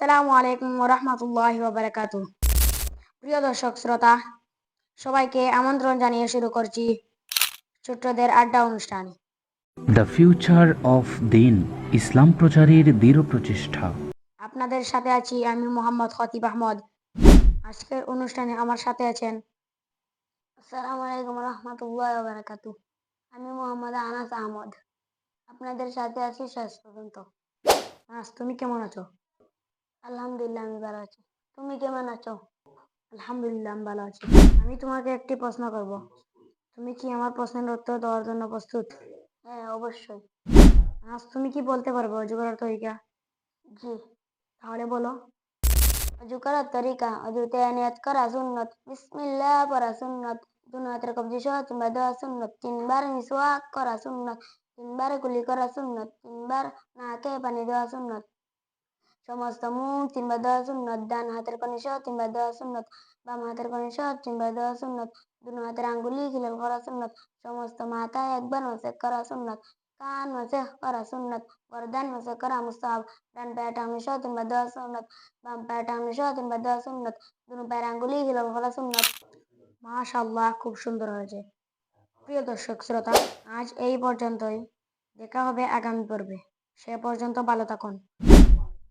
আসসালামু আলাইকুম রহমতুল্লাহ বারাকাতু প্রিয় দর্শক শ্রোতা সবাইকে আমন্ত্রণ জানিয়ে শুরু করছি ছোট্টদের আড্ডা অনুষ্ঠান। দ্য ফিউচার অফ দিন ইসলাম প্রচারের দৃঢ় প্রচেষ্টা আপনাদের সাথে আছি আমি মোহাম্মদ খতিব আহমদ। আজকের অনুষ্ঠানে আমার সাথে আছেন আসসালামু আলাইকুম রহমতুল্লাহ বারাকাতু আমি মোহাম্মদ আনাস আহমদ। আপনাদের সাথে আছি শেষ পর্যন্ত। আনাস তুমি কেমন আছো? আলহামদুলিল্লাহ আমি ভালো আছি। তুমি কেমন আছো? আলহামদুলিল্লাহ আমি ভালো আছি। আমি তোমাকে একটি প্রশ্ন করব। তুমি কি আমার প্রশ্নের উত্তর দেওয়ার জন্য প্রস্তুত? হ্যাঁ অবশ্যই। আজ তুমি কি বলতে পারবে অজু করার তরিকা? জি তাহলে বলো। অজু করার তরিকা অজুতে নিয়ত করা সুন্নত। বিসমিল্লাহ পড়া সুন্নত। দুনো হাতের কবজি সহ কিংবা দেওয়া সুন্নত। তিনবার মিসওয়াক করা সুন্নত। তিনবার কুলি করা সুন্নত। তিনবার নাকে পানি দেওয়া সুন্নত। সমস্ত মুখ তিনবার দেওয়া সুন্নত ডান হাতের কনি সহ তিনবার দেওয়া সুন্নত বাম হাতের কনি সহ তিনবার দেওয়া সুন্নত দুনো হাতের আঙ্গুলি খিলাল করা সুন্নত সমস্ত মাথায় একবার মাসে করা সুন্নত কান মাসে করা সুন্নত গরদান মাসে করা মুস্তাহাব ডান পায়ে টাঙনি সহ তিনবার দেওয়া সুন্নত বাম পায়ে টাঙনি সহ তিনবার দেওয়া সুন্নত দুনো পায়ের আঙ্গুলি খিলাল করা সুন্নত মাশাআল্লাহ, খুব সুন্দর হয়েছে। প্রিয় দর্শক, শ্রোতা, আজ এই পর্যন্তই। দেখা হবে আগামী পর্বে। সে পর্যন্ত ভালো থাকুন।